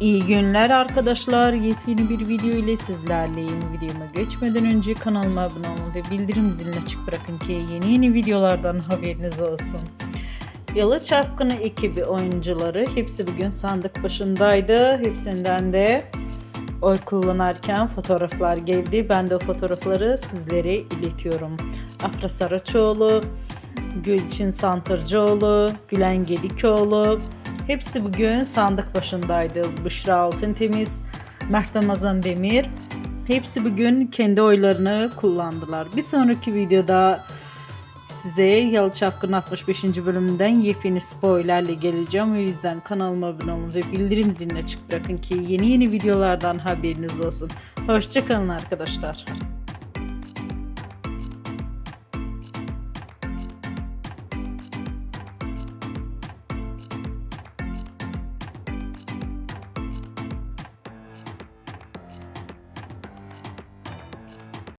İyi günler arkadaşlar. Yepyeni bir video ile sizlerleyim. Videoma geçmeden önce kanalıma abone olun ve bildirim zilini açık bırakın ki yeni yeni videolardan haberiniz olsun. Yalı Çapkını ekibi oyuncuları hepsi bugün sandık başındaydı. Hepsinden de oy kullanırken fotoğraflar geldi. Ben de o fotoğrafları sizlere iletiyorum. Afra Saraçoğlu, Gülçin Santırcıoğlu, Gülen Gedikoğlu hepsi bugün sandık başındaydı. Büşra Altıntemiz, Mert Ramazan Demir hepsi bugün kendi oylarını kullandılar. Bir sonraki videoda size Yalı Çapkın 65. bölümünden yepyeni spoilerle geleceğim. O yüzden kanalıma abone olun ve bildirim zilini açık bırakın ki yeni yeni videolardan haberiniz olsun. Hoşçakalın arkadaşlar.